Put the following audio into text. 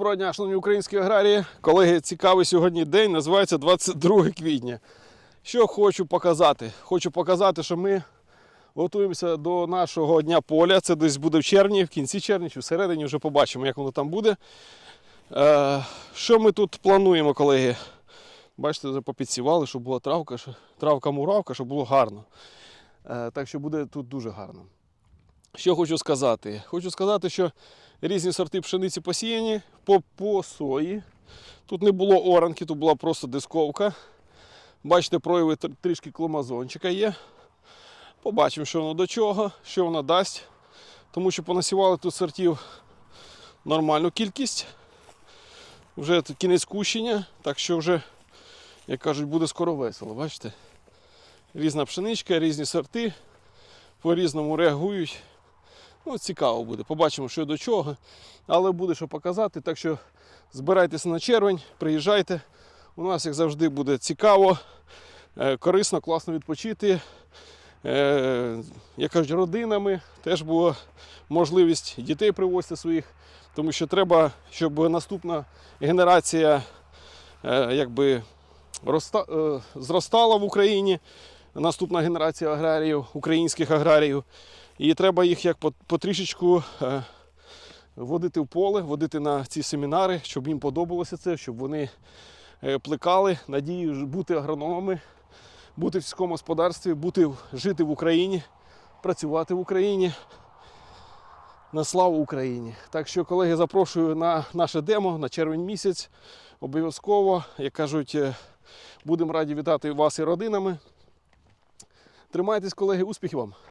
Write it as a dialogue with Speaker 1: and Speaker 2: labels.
Speaker 1: Доброго дня, шановні українські аграрії. Колеги, цікавий сьогодні день, називається 22 квітня. Що хочу показати? Хочу показати, що ми готуємося до нашого дня поля. Це десь буде в червні, в кінці червня чи всередині вже побачимо, як воно там буде. Е, що ми тут плануємо, колеги? Бачите, вже попідсівали, щоб була травка, травка-муравка, щоб було гарно. Е, так що буде тут дуже гарно. Що хочу сказати? Хочу сказати, що різні сорти пшениці посіяні по, по сої. Тут не було оранки, тут була просто дисковка. Бачите, прояви трішки кломазончика є. Побачимо, що воно до чого, що воно дасть. Тому що понасівали тут сортів нормальну кількість. Вже тут кінець кущення, так що вже, як кажуть, буде скоро весело. Бачите? Різна пшеничка, різні сорти по-різному реагують. Ну, цікаво буде. Побачимо, що до чого. Але буде що показати. Так що збирайтеся на червень, приїжджайте. У нас, як завжди, буде цікаво, е, корисно, класно відпочити. Е, Як кажуть, родинами теж була можливість дітей привозити своїх, тому що треба, щоб наступна генерація е, якби, зростала в Україні. Наступна генерація аграріїв, українських аграріїв. І треба їх як потрішечку е, водити в поле, водити на ці семінари, щоб їм подобалося це, щоб вони е, плекали надію бути агрономами, бути в сільському господарстві, бути, жити в Україні, працювати в Україні. На славу Україні. Так що, колеги, запрошую на наше демо на червень місяць. Обов'язково, як кажуть, е, будемо раді вітати вас і родинами. Тримайтесь, колеги, успіхів вам!